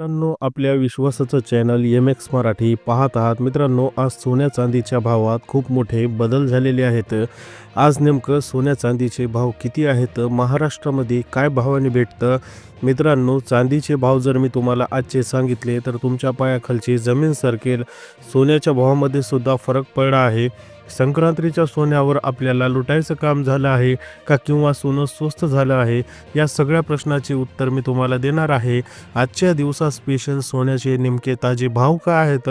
मित्रांनो आपल्या विश्वासाचं चॅनल एम एक्स मराठी पाहत आहात. मित्रांनो आज सोन्या चांदीच्या भावात खूप मोठे बदल झालेले आहेत. आज नेमकं सोन्या चांदीचे भाव किती आहेत? महाराष्ट्रामध्ये काय भावाने भेटतं? मित्रांनो चांदीचे भाव जर मी तुम्हाला आजचे सांगितले तर तुमच्या पायाखालची जमीन सरकेल सोन्याच्या भावामध्ये सुद्धा फरक पडला आहे. संक्रांतीच्या सोन्यावर आपल्याला लुटायचं काम झालं आहे का किंवा सोनं स्वस्त झालं आहे? या सगळ्या प्रश्नाचे उत्तर मी तुम्हाला देणार आहे. आजच्या दिवसात स्पेशल सोन्याचे नेमके ताजे भाव काय आहेत?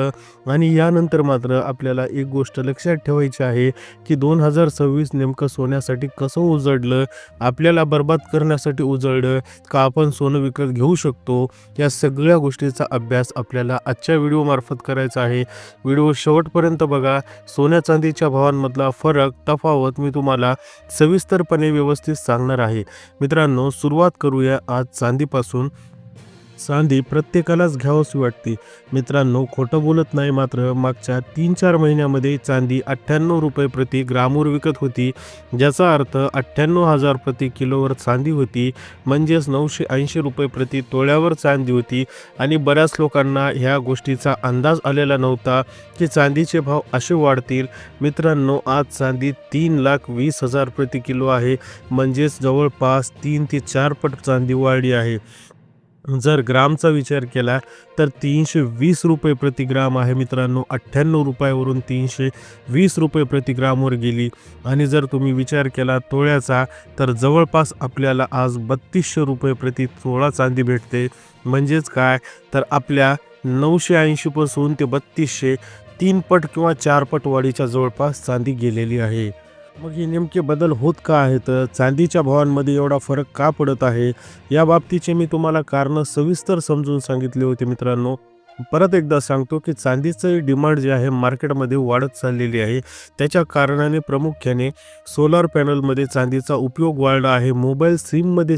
आणि यानंतर मात्र आपल्याला एक गोष्ट लक्षात ठेवायची आहे की दोन हजार सव्वीस नेमकं सोन्यासाठी कसं उजळलं? आपल्याला बर्बाद करण्यासाठी उजळलं? का आपण सोनं विकत घेऊ शकतो? या सगळ्या गोष्टीचा अभ्यास आपल्याला आजच्या व्हिडिओमार्फत करायचा आहे. व्हिडिओ शेवटपर्यंत बघा. सोन्या चांदीच्या भावांमधला फरक तफावत मी तुम्हाला सविस्तरपणे व्यवस्थित सांगणार आहे. मित्रांनो सुरुवात करूया आज चांदीपासून. चांदी प्रत्येकालाच घ्यावीशी वाटते. मित्रांनो खोटं बोलत नाही मात्र मागच्या तीन चार महिन्यामध्ये चांदी अठ्ठ्याण्णव रुपये प्रति ग्रामवर विकत होती ज्याचा अर्थ अठ्ठ्याण्णव हजार प्रति किलोवर चांदी होती म्हणजेच नऊशे ऐंशी रुपये प्रति तोळ्यावर चांदी होती आणि बऱ्याच लोकांना ह्या गोष्टीचा अंदाज आलेला नव्हता की चांदीचे भाव असे वाढतील. मित्रांनो आज चांदी तीन लाख वीस हजार प्रति किलो आहे म्हणजेच जवळपास तीन ते चार पट चांदी वाढली आहे. जर ग्रामचा विचार केला तर तीनशे वीस रुपये प्रति ग्राम आहे मित्रांनो. अठ्ठ्याण्णव रुपयावरून तीनशे वीस रुपये प्रतिग्रामवर गेली. आणि जर तुम्ही विचार केला तोळ्याचा तर जवळपास आपल्याला आज बत्तीसशे रुपये प्रति तोळा चांदी भेटते. म्हणजेच काय? तर आपल्या नऊशे ऐंशीपासून ते बत्तीसशे तीन पट किंवा चार पट वाढीच्या जवळपास चांदी गेलेली आहे. मग हे नेमके बदल होत का आहेत? चांदीच्या भावांमध्ये एवढा फरक का पडत आहे? या बाबतीचे मी तुम्हाला कारणं सविस्तर समजून सांगितले होते मित्रांनो. परत एकदा सांगतो की चांदीचं डिमांड जे आहे मार्केटमध्ये वाढत चाललेली आहे. त्याच्या कारणाने प्रामुख्याने सोलार पॅनलमध्ये चांदीचा उपयोग वाढला आहे. मोबाईल सिममध्ये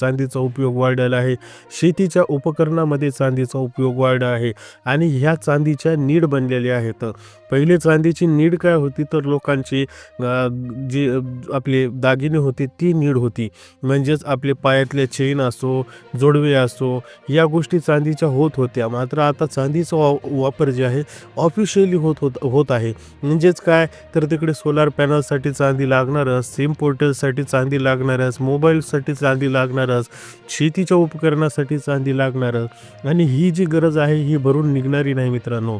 चांदीचा उपयोग वाढलेला आहे. शेतीच्या उपकरणामध्ये चांदीचा उपयोग वाढला आहे. आणि ह्या चांदीच्या नीड बनलेल्या आहेत. पहिले चांदीची नीड काय होती? तर लोकांची जी आपले दागिने होते ती नीड होती. म्हणजेच आपले पायातले चेन असो जोडवे असो या गोष्टी चांदीच्या होत होत्या. मात्र आता चांदीचा वा वापर जे आहे ऑफिशियली होत होत होत आहे. म्हणजेच काय? तर तिकडे सोलार पॅनलसाठी चांदी लागणारच सिम पोर्टलसाठी चांदी लागणारच मोबाईलसाठी चांदी लागणारच शेतीच्या उपकरणासाठी चांदी लागणारच. आणि ही जी गरज आहे ही भरून निघणारी नाही मित्रांनो.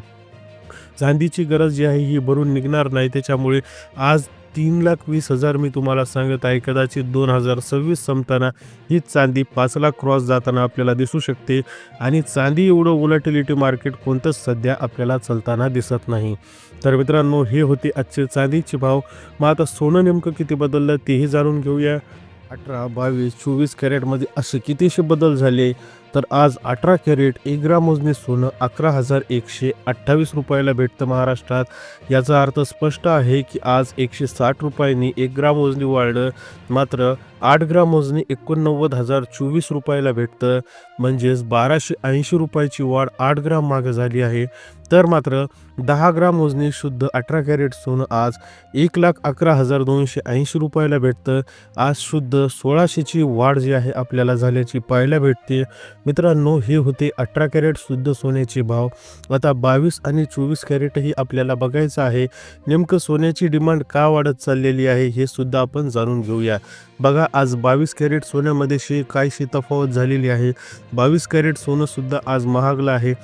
चांदीची गरज जी आहे ही भरून निघणार नाही. त्याच्यामुळे आज तीन लाख वीस हजार मी तुम्हाला सांगत आहे. कदाचित दोन हजार सव्वीस संपताना ही चांदी पाच लाख क्रॉस जाताना आपल्याला दिसू शकते. आणि चांदी एवढं वोलाटिलिटी मार्केट कोणतंच सध्या आपल्याला चालताना दिसत नाही. तर मित्रांनो हे होते आजचे चांदीचे भाव. मग आता सोनं नेमकं किती बदललं तेही जाणून घेऊया. अठरा बावीस चोवीस कॅरेटमध्ये असे कितीशे बदल झाले? तर आज अठरा कॅरेट एक ग्राम मोजणी सोनं अकरा हजार एकशे अठ्ठावीस रुपयाला भेटतं महाराष्ट्रात. याचा अर्थ स्पष्ट आहे की आज एकशे साठ रुपयांनी एक ग्राम मोजणी वाढलं. मात्र आठ ग्राम मोजणी एकोणनव्वद हजार चोवीस रुपयाला भेटतं. म्हणजेच बाराशे ऐंशी रुपयाची वाढ आठ ग्राम मागं झाली आहे. तर मात्र दहा ग्राम मोजणी शुद्ध अठरा कॅरेट सोनं आज एक लाख अकरा हजार दोनशे ऐंशी रुपयाला भेटतं. आज शुद्ध सोळाशेची वाढ जी आहे आपल्याला झाल्याची पाहायला भेटते. मित्रांनो हे होते अठरा कॅरेट शुद्ध सोन्याचे भाव. आता बावीस आणि चोवीस कॅरेटही आपल्याला बघायचं आहे नेमकं सोन्याची डिमांड का वाढत चाललेली आहे हे सुद्धा आपण जाणून घेऊया. बघा आज बावीस कॅरेट सोन्यामध्ये शे काहीशी तफावत झालेली आहे? बावीस कॅरेट सोनंसुद्धा आज महागलं आहे.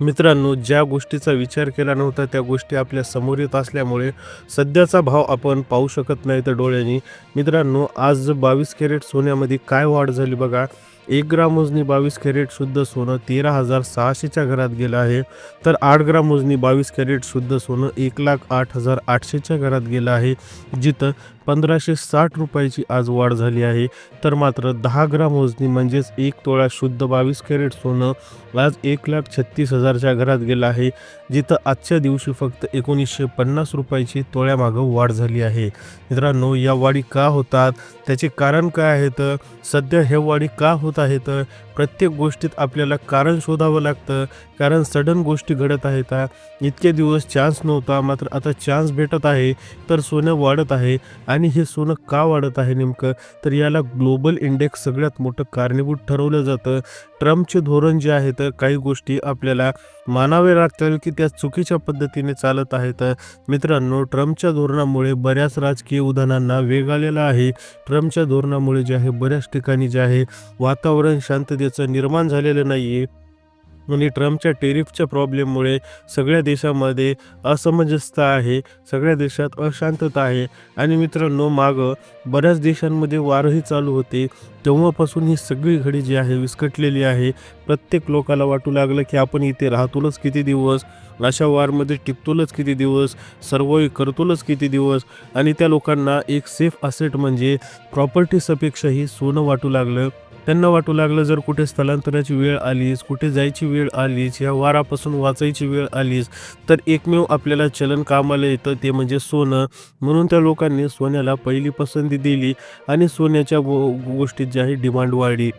मित्रांनो ज्या गोष्टीचा विचार केला नव्हता त्या गोष्टी आपल्यासमोर येत असल्यामुळे सध्याचा भाव आपण पाहू शकत नाही तर डोळ्यांनी. मित्रांनो आज बावीस कॅरेट सोन्यामध्ये काय वाढ झाली बघा. एक ग्राम मोजणी बावीस कॅरेट शुद्ध सोनं तेरा हजार सहाशेच्या घरात गेलं आहे. तर आठ ग्राम मोजणी बावीस कॅरेट शुद्ध सोनं एक लाख आठ हजार आठशेच्या घरात गेलं आहे. जिथं पंधराशे साठ रुपयाची आज वाढ झाली आहे. तर मात्र दहा ग्राम मोजणी म्हणजेच एक तोळा शुद्ध बावीस कॅरेट सोनं आज एक लाख छत्तीस हजारच्या घरात गेलं आहे. जिथं आजच्या दिवशी फक्त एकोणीसशे पन्नास रुपयाची तोळ्यामागं वाढ झाली आहे. मित्रांनो या वाढी का होतात? त्याचे कारण काय आहेत? सध्या हे वाढी का होत आहेत प्रत्येक गोष्टीत आपल्याला कारण शोधावं लागतं. कारण सडन गोष्टी घडत आहेत. इतके दिवस चान्स नव्हता मात्र आता चान्स भेटत आहे. तर सोनं वाढत आहे. आणि हे सोनं का वाढत आहे नेमकं? तर याला ग्लोबल इंडेक्स सगळ्यात मोठं कारणीभूत ठरवलं जातं. ट्रम्पचे धोरण जे आहे तर काही गोष्टी आपल्याला मानावे लागतील की त्या चुकीच्या पद्धतीने चालत आहेत. मित्रांनो ट्रम्पच्या धोरणामुळे बऱ्याच राजकीय उदाहरणांना वेग आलेला आहे. ट्रम्पच्या धोरणामुळे जे आहे बऱ्याच ठिकाणी जे आहे वातावरण शांततेचं निर्माण झालेलं नाही आहे आणि ट्रम्पच्या टेरिफच्या प्रॉब्लेममुळे सगळ्या देशामध्ये असमंजसता आहे सगळ्या देशात अशांतता आहे. आणि मित्रांनो मागं बऱ्याच देशांमध्ये वारही चालू होते. तेव्हापासून ही सगळी घडी जी आहे विस्कटलेली आहे. प्रत्येक लोकाला वाटू लागलं की आपण इथे राहतोलच किती दिवस अशा वारमध्ये टिपतोलच किती दिवस सर्व करतोलच किती दिवस. आणि त्या लोकांना एक सेफ असेट म्हणजे प्रॉपर्टीसपेक्षाही सोनं वाटू लागलं. त्यांना वाटू लागलं जर कुठे स्थलांतराची वेळ आलीच कुठे जायची वेळ आलीच या वारापासून वाचायची वेळ आलीच तर एकमेव आपल्याला चलन कामाला येतं ते म्हणजे सोनं. म्हणून त्या लोकांनी सोन्याला पहिली पसंती दिली आणि सोन्याच्या गो गोष्टीत जी आहे डिमांड वाढली.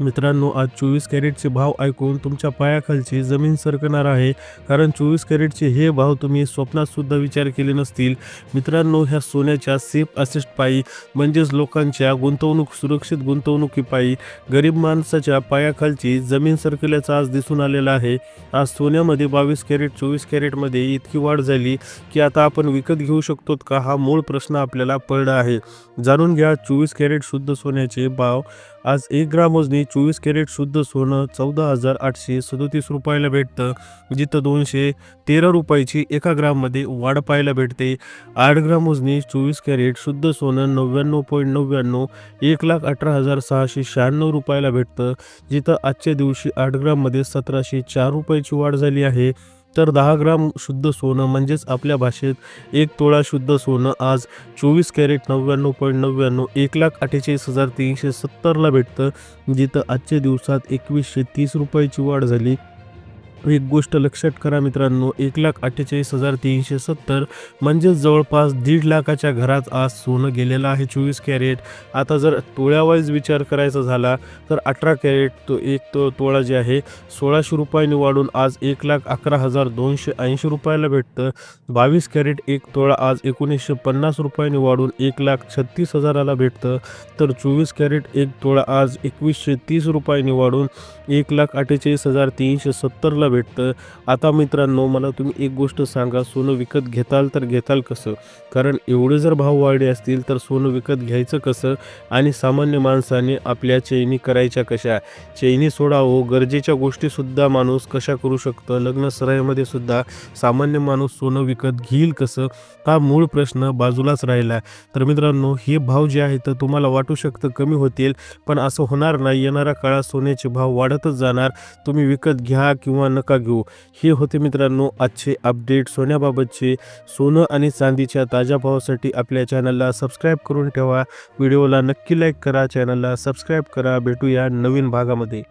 मित्रांनो आज चोवीस कॅरेटचे भाव ऐकून तुमच्या पायाखालची जमीन सरकणार आहे. कारण चोवीस कॅरेटचे हे भाव तुम्ही स्वप्नात सुद्धा विचार केले नसतील. मित्रांनो ह्या सोन्याच्या सेफ असिस्ट पायी म्हणजेच लोकांच्या गुंतवणूक सुरक्षित गुंतवणुकीपायी गरीब माणसाच्या पायाखालची जमीन सरकल्याचं आज दिसून आलेलं आहे. आज सोन्यामध्ये बावीस कॅरेट चोवीस कॅरेटमध्ये इतकी वाढ झाली की आता आपण विकत घेऊ शकतो का हा मूळ प्रश्न आपल्याला पडला आहे. जाणून घ्या चोवीस कॅरेट शुद्ध सोन्याचे भाव आज एक ग्राम वजनी चोवीस कॅरेट शुद्ध सोनं चौदा हजार आठशे सदोतीस रुपयाला भेटतं. जिथं दोनशे तेरा रुपयाची एका ग्राममध्ये वाढ पाहायला भेटते. आठ ग्राम वजनी चोवीस कॅरेट शुद्ध सोनं नव्याण्णव पॉईंट नव्याण्णव एक लाख अठरा हजार सहाशे शहाण्णव रुपयाला भेटतं. जिथं आजच्या दिवशी आठ ग्राममध्ये सतराशे चार रुपयाची वाढ झाली आहे. तर दहा ग्राम शुद्ध सोनं म्हणजेच आपल्या भाषेत एक तोळा शुद्ध सोनं आज चोवीस कॅरेट नव्याण्णव पॉईंट नव्याण्णव एक लाख अठ्ठेचाळीस हजार तीनशे सत्तरला भेटतं. जिथं आजच्या दिवसात एकवीसशे तीस रुपयाची वाढ झाली. हो, एक गोष्ट लक्षात करा मित्रांनो एक लाख अठ्ठेचाळीस हजार तीनशे सत्तर म्हणजेच जवळपास दीड लाखाच्या घरात आज सोनं गेलेलं आहे चोवीस कॅरेट. आता जर तोळ्यावाईज विचार करायचा झाला तर अठरा कॅरेट तो एक तो तोळा जे आहे सोळाशे रुपयांनी वाढून आज एक लाख अकरा हजार दोनशे ऐंशी रुपयाला भेटतं. बावीस कॅरेट एक तोळा आज एकोणीसशे पन्नास रुपयांनी वाढून एक लाख छत्तीस हजाराला भेटतं. तर चोवीस कॅरेट एक तोळा आज एकवीसशे तीस रुपयांनी वाढून एक लाख अठ्ठेचाळीस हजार तीनशे सत्तरला भेटतं. आता मित्रांनो मला तुम्ही एक गोष्ट सांगा सोनं विकत घेताल तर घेताल कसं? कारण एवढे जर भाव वाढले असतील तर सोनं विकत घ्यायचं कसं? आणि सामान्य माणसाने आपल्या चैनी करायच्या कशा? चैनी सोडावो हो, गरजेच्या गोष्टीसुद्धा माणूस कशा करू शकतं? लग्न सराईमध्ये सुद्धा सामान्य माणूस सोनं विकत घेईल कसं? हा मूळ प्रश्न बाजूलाच राहिला. तर मित्रांनो हे भाव जे आहेत तर तुम्हाला वाटू शकतं कमी होतील पण असं होणार नाही. येणाऱ्या काळात सोन्याचे भाव वाढतच जाणार. तुम्ही विकत घ्या किंवा न नका घेऊ हे होते मित्रांनो आजचे अपडेट सोन्याबाबतचे. सोनं आणि चांदीच्या ताज्या भावासाठी आपल्या चॅनलला सबस्क्राईब करून ठेवा. व्हिडिओला नक्की लाईक करा चॅनलला सबस्क्राईब करा. भेटूया नवीन भागामध्ये.